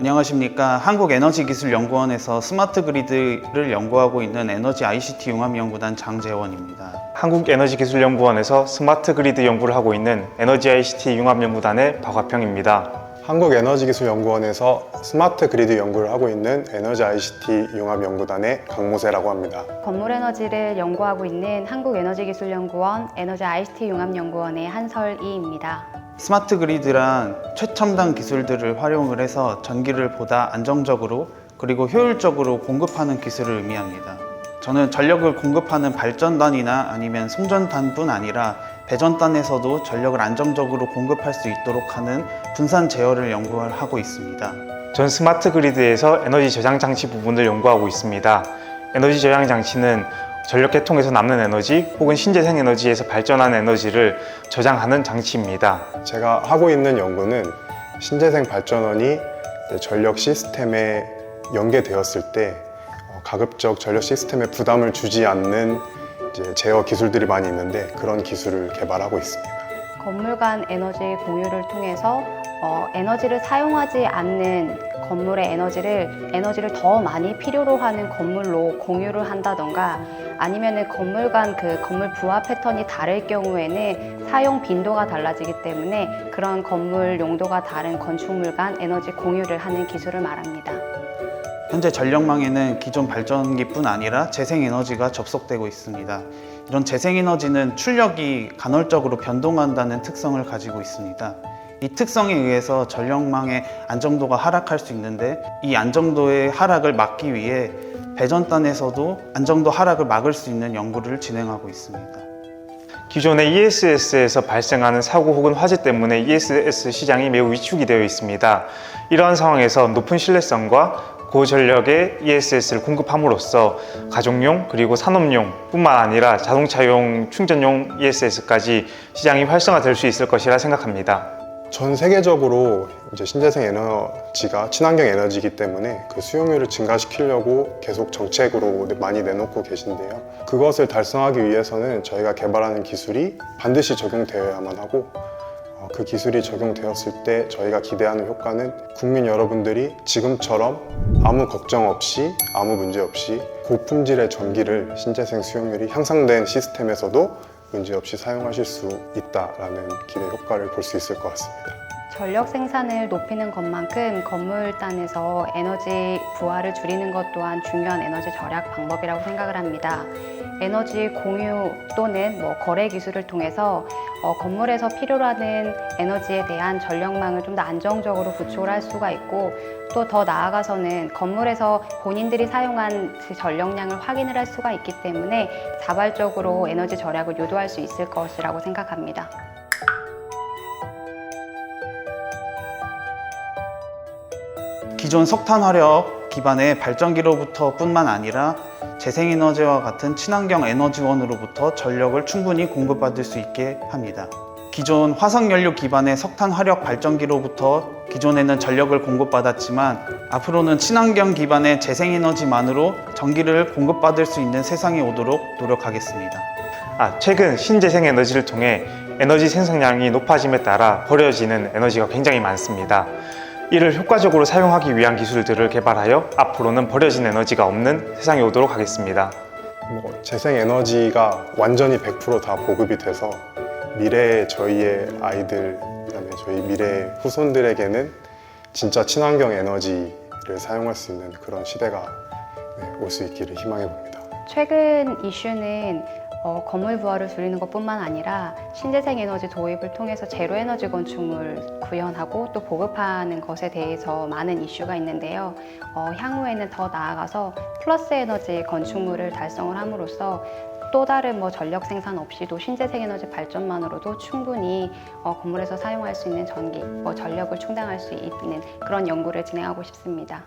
안녕하십니까. 한국에너지기술연구원에서 스마트 그리드를 연구하고 있는 에너지 ICT 융합연구단 장재원입니다. 한국에너지기술연구원에서 스마트 그리드 연구를 하고 있는 에너지 ICT 융합연구단의 박화평입니다. 한국에너지기술연구원에서 스마트 그리드 연구를 하고 있는 에너지 ICT 융합연구단의 강모세라고 합니다. 건물 에너지를 연구하고 있는 한국에너지기술연구원 에너지 ICT 융합연구원의 한설이입니다. 스마트 그리드란 최첨단 기술들을 활용을 해서 전기를 보다 안정적으로 그리고 효율적으로 공급하는 기술을 의미합니다. 저는 전력을 공급하는 발전단이나 아니면 송전단뿐 아니라 배전단에서도 전력을 안정적으로 공급할 수 있도록 하는 분산 제어를 연구하고 있습니다. 전 스마트 그리드에서 에너지 저장 장치 부분을 연구하고 있습니다. 에너지 저장 장치는 전력 계통에서 남는 에너지 혹은 신재생 에너지에서 발전한 에너지를 저장하는 장치입니다. 제가 하고 있는 연구는 신재생 발전원이 전력 시스템에 연계되었을 때 어, 가급적 전력 시스템에 부담을 주지 않는 이제 제어 기술들이 많이 있는데 그런 기술을 개발하고 있습니다. 건물 간 에너지 공유를 통해서 어, 에너지를 사용하지 않는 건물의 에너지를 에너지를 더 많이 필요로 하는 건물로 공유를 한다던가 아니면은 건물 간 그 건물 부하 패턴이 다를 경우에는 사용 빈도가 달라지기 때문에 그런 건물 용도가 다른 건축물 간 에너지 공유를 하는 기술을 말합니다. 현재 전력망에는 기존 발전기뿐 아니라 재생에너지가 접속되고 있습니다. 이런 재생에너지는 출력이 간헐적으로 변동한다는 특성을 가지고 있습니다. 이 특성에 의해서 전력망의 안정도가 하락할 수 있는데 이 안정도의 하락을 막기 위해 배전단에서도 안정도 하락을 막을 수 있는 연구를 진행하고 있습니다. 기존의 ESS에서 발생하는 사고 혹은 화재 때문에 ESS 시장이 매우 위축이 되어 있습니다. 이러한 상황에서 높은 신뢰성과 고전력의 ESS를 공급함으로써 가정용 그리고 산업용 뿐만 아니라 자동차용 충전용 ESS까지 시장이 활성화될 수 있을 것이라 생각합니다. 전 세계적으로 이제 신재생 에너지가 친환경 에너지이기 때문에 그 수용률을 증가시키려고 계속 정책으로 많이 내놓고 계신데요. 그것을 달성하기 위해서는 저희가 개발하는 기술이 반드시 적용되어야만 하고 어, 그 기술이 적용되었을 때 저희가 기대하는 효과는 국민 여러분들이 지금처럼 아무 걱정 없이 아무 문제 없이 고품질의 전기를 신재생 수용률이 향상된 시스템에서도 문제없이 사용하실 수 있다라는 기대 효과를 볼 수 있을 것 같습니다. 전력 생산을 높이는 것만큼 건물단에서 에너지 부하를 줄이는 것 또한 중요한 에너지 절약 방법이라고 생각을 합니다. 에너지 공유 또는 뭐 거래 기술을 통해서 어, 건물에서 필요로 하는 에너지에 대한 전력망을 좀 더 안정적으로 구축을 할 수가 있고 또 더 나아가서는 건물에서 본인들이 사용한 그 전력량을 확인을 할 수가 있기 때문에 자발적으로 에너지 절약을 유도할 수 있을 것이라고 생각합니다. 기존 석탄 화력 기반의 발전기로부터 뿐만 아니라 재생에너지와 같은 친환경 에너지원으로부터 전력을 충분히 공급받을 수 있게 합니다. 기존 화석연료 기반의 석탄 화력 발전기로부터 기존에는 전력을 공급받았지만 앞으로는 친환경 기반의 재생에너지만으로 전기를 공급받을 수 있는 세상이 오도록 노력하겠습니다. 아, 최근 신재생 에너지를 통해 에너지 생산량이 높아짐에 따라 버려지는 에너지가 굉장히 많습니다. 이를 효과적으로 사용하기 위한 기술들을 개발하여 앞으로는 버려진 에너지가 없는 세상이 오도록 하겠습니다. 뭐 재생 에너지가 완전히 100%다 보급이 돼서 미래의 저희의 아이들 그다음에 저희 미래 후손들에게는 진짜 친환경 에너지를 사용할 수 있는 그런 시대가 네, 올수 있기를 희망해 봅니다. 최근 이슈는 어, 건물 부하를 줄이는 것뿐만 아니라 신재생 에너지 도입을 통해서 제로 에너지 건축물 구현하고 또 보급하는 것에 대해서 많은 이슈가 있는데요. 어, 향후에는 더 나아가서 플러스 에너지 건축물을 달성을 함으로써 또 다른 뭐 전력 생산 없이도 신재생 에너지 발전만으로도 충분히 어, 건물에서 사용할 수 있는 전기, 뭐 전력을 충당할 수 있는 그런 연구를 진행하고 싶습니다.